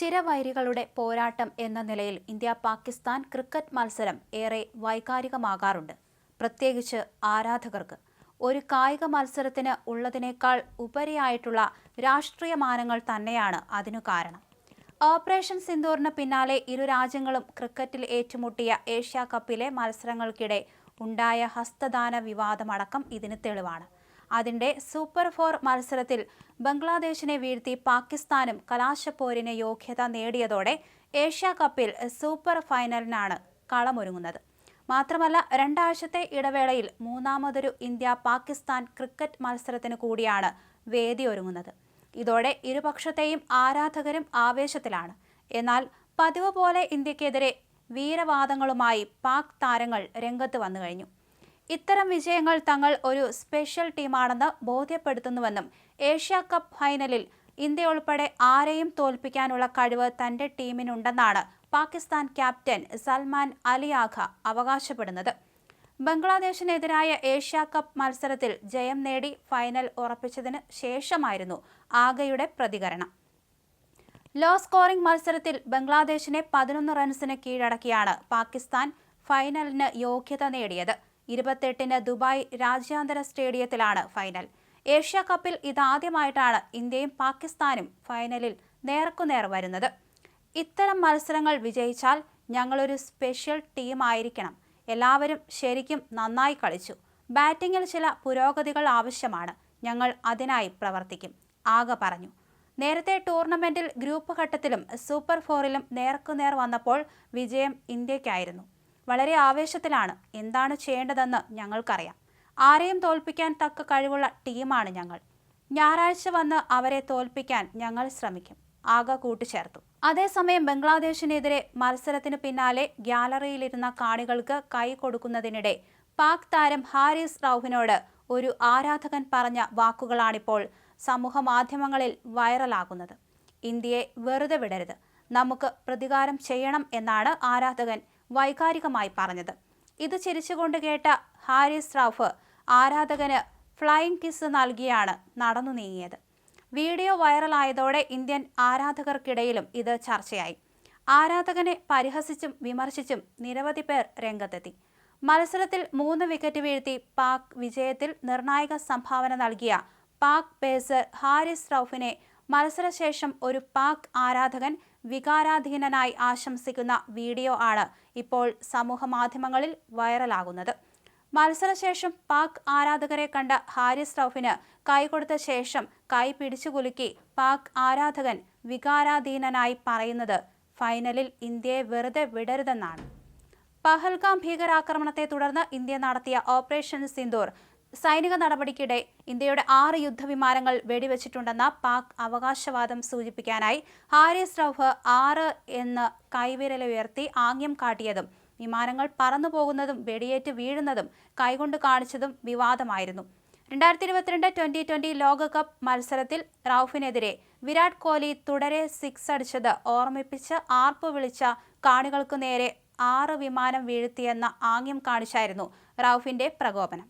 ചിരവൈരികളുടെ പോരാട്ടം എന്ന നിലയിൽ ഇന്ത്യ പാകിസ്ഥാൻ ക്രിക്കറ്റ് മത്സരം ഏറെ വൈകാരികമാകാറുണ്ട്. പ്രത്യേകിച്ച് ആരാധകർക്ക്. ഒരു കായിക മത്സരത്തിന് ഉള്ളതിനേക്കാൾ ഉപരിയായിട്ടുള്ള രാഷ്ട്രീയ മാനങ്ങൾ തന്നെയാണ് അതിനു കാരണം. ഓപ്പറേഷൻ സിന്ദൂറിന് പിന്നാലെ ഇരു രാജ്യങ്ങളും ക്രിക്കറ്റിൽ ഏറ്റുമുട്ടിയ ഏഷ്യാ കപ്പിലെ മത്സരങ്ങൾക്കിടെ ഉണ്ടായ ഹസ്തദാന വിവാദമടക്കം ഇതിന് തെളിവാണ്. അതിന്റെ സൂപ്പർ ഫോർ മത്സരത്തിൽ ബംഗ്ലാദേശിനെ വീഴ്ത്തി പാകിസ്ഥാനും കലാശപ്പോരിന് യോഗ്യത നേടിയതോടെ ഏഷ്യ കപ്പിൽ സൂപ്പർ ഫൈനലിനാണ് കളമൊരുങ്ങുന്നത്. മാത്രമല്ല രണ്ടാഴ്ചത്തെ ഇടവേളയിൽ മൂന്നാമതൊരു ഇന്ത്യ പാകിസ്ഥാൻ ക്രിക്കറ്റ് മത്സരത്തിന് കൂടിയാണ് വേദി ഒരുങ്ങുന്നത് ഇതോടെ ഇരുപക്ഷത്തെയും ആരാധകരും ആവേശത്തിലാണ്. എന്നാൽ പതിവ് പോലെ ഇന്ത്യക്കെതിരെ വീരവാദങ്ങളുമായി പാക് താരങ്ങൾ രംഗത്ത് വന്നു കഴിഞ്ഞു. ഇത്തരം വിജയങ്ങൾ തങ്ങൾ ഒരു സ്പെഷ്യൽ ടീമാണെന്ന് ബോധ്യപ്പെടുത്തുന്നുവെന്നും ഏഷ്യ കപ്പ് ഫൈനലിൽ ഇന്ത്യ ഉൾപ്പെടെ ആരെയും തോൽപ്പിക്കാനുള്ള കഴിവ് തന്റെ ടീമിനുണ്ടെന്നാണ് പാകിസ്ഥാൻ ക്യാപ്റ്റൻ സൽമാൻ അലിയാഖ അവകാശപ്പെടുന്നത്. ബംഗ്ലാദേശിനെതിരായ ഏഷ്യ കപ്പ് മത്സരത്തിൽ ജയം നേടി ഫൈനൽ ഉറപ്പിച്ചതിന് ശേഷമായിരുന്നു ആഗയുടെ പ്രതികരണം. ലോ സ്കോറിംഗ് മത്സരത്തിൽ ബംഗ്ലാദേശിനെ പതിനൊന്ന് റൺസിന് കീഴടക്കിയാണ് പാകിസ്ഥാൻ ഫൈനലിന് യോഗ്യത നേടിയത്. ഇരുപത്തെട്ടിന് ദുബായ് രാജ്യാന്തര സ്റ്റേഡിയത്തിലാണ് ഫൈനൽ. ഏഷ്യ കപ്പിൽ ഇതാദ്യമായിട്ടാണ് ഇന്ത്യയും പാകിസ്ഥാനും ഫൈനലിൽ നേർക്കുനേർ വരുന്നത്. ഇത്തരം മത്സരങ്ങൾ വിജയിച്ചാൽ ഞങ്ങളൊരു സ്പെഷ്യൽ ടീമായിരിക്കണം. എല്ലാവരും ശരിക്കും നന്നായി കളിച്ചു. ബാറ്റിങ്ങിൽ ചില പുരോഗതികൾ ആവശ്യമാണ്. ഞങ്ങൾ അതിനായി പ്രവർത്തിക്കും. ആകെ പറഞ്ഞു. നേരത്തെ ടൂർണമെന്റിൽ ഗ്രൂപ്പ് ഘട്ടത്തിലും സൂപ്പർ ഫോറിലും നേർക്കുനേർ വന്നപ്പോൾ വിജയം ഇന്ത്യക്കായിരുന്നു. വളരെ ആവേശത്തിലാണ്. എന്താണ് ചെയ്യേണ്ടതെന്ന് ഞങ്ങൾക്കറിയാം. ആരെയും തോൽപ്പിക്കാൻ തക്ക കഴിവുള്ള ടീമാണ് ഞങ്ങൾ. ഞായറാഴ്ച വന്ന് അവരെ തോൽപ്പിക്കാൻ ഞങ്ങൾ ശ്രമിക്കും. ആകെ കൂട്ടിച്ചേർത്തു. അതേസമയം ബംഗ്ലാദേശിനെതിരെ മത്സരത്തിന് പിന്നാലെ ഗ്യാലറിയിലിരുന്ന കാണികൾക്ക് കൈ കൊടുക്കുന്നതിനിടെ പാക് താരം ഹാരിസ് റൌഫിനോട് ഒരു ആരാധകൻ പറഞ്ഞ വാക്കുകളാണിപ്പോൾ സമൂഹ മാധ്യമങ്ങളിൽ വൈറലാകുന്നത്. ഇന്ത്യയെ വെറുതെ വിടരുത്. നമുക്ക് പ്രതികാരം ചെയ്യണം എന്നാണ് ആരാധകൻ വൈകാരികമായി പറഞ്ഞത്. ഇത് ചിരിച്ചുകൊണ്ട് കേട്ട ഹാരിസ് റാഫ് ആരാധകന് ഫ്ലൈയിങ് കിസ് നൽകിയാണ് നടന്നു നീങ്ങിയത്. വീഡിയോ വൈറലായതോടെ ഇന്ത്യൻ ആരാധകർക്കിടയിലും ഇത് ചർച്ചയായി. ആരാധകനെ പരിഹസിച്ചും വിമർശിച്ചും നിരവധി പേർ രംഗത്തെത്തി. മത്സരത്തിൽ മൂന്ന് വിക്കറ്റ് വീഴ്ത്തി പാക് വിജയത്തിൽ നിർണായക സംഭാവന നൽകിയ പാക് പേസർ ഹാരിസ് റൌഫിനെ മത്സരശേഷം ഒരു പാക് ആരാധകൻ വികാരാധീനനായി ആശംസിക്കുന്ന വീഡിയോ ആണ് ഇപ്പോൾ സമൂഹ മാധ്യമങ്ങളിൽ വൈറലാകുന്നത്. മത്സരശേഷം പാക് ആരാധകരെ കണ്ട ഹാരിസ് റൌഫിന് കൈകൊടുത്ത ശേഷം കൈ പിടിച്ചുകുലുക്കി പാക് ആരാധകൻ വികാരാധീനനായി പറയുന്നത് ഫൈനലിൽ ഇന്ത്യയെ വെറുതെ വിടരുതെന്നാണ്. പഹൽഗാം ഭീകരാക്രമണത്തെ തുടർന്ന് ഇന്ത്യ നടത്തിയ ഓപ്പറേഷൻ സിന്ദൂർ സൈനിക നടപടിക്കിടെ ഇന്ത്യയുടെ ആറ് യുദ്ധവിമാനങ്ങൾ വെടിവെച്ചിട്ടുണ്ടെന്ന പാക് അവകാശവാദം സൂചിപ്പിക്കാനായി ഹാരിസ് റൌഫ് ആറ് എന്ന് കൈവിരലുയർത്തി ആംഗ്യം കാട്ടിയതും വിമാനങ്ങൾ പറന്നുപോകുന്നതും വെടിയേറ്റ് വീഴുന്നതും കൈകൊണ്ട് കാണിച്ചതും വിവാദമായിരുന്നു. രണ്ടായിരത്തി ഇരുപത്തിരണ്ട് ട്വന്റി ട്വന്റി ലോകകപ്പ് മത്സരത്തിൽ റൌഫിനെതിരെ വിരാട് കോഹ്ലി തുടരെ സിക്സ് അടിച്ചത് ഓർമ്മിപ്പിച്ച് ആർപ്പ് വിളിച്ച കാണികൾക്കു നേരെ ആറ് വിമാനം വീഴ്ത്തിയെന്ന ആംഗ്യം കാണിച്ചായിരുന്നു റൌഫിന്റെ പ്രകോപനം.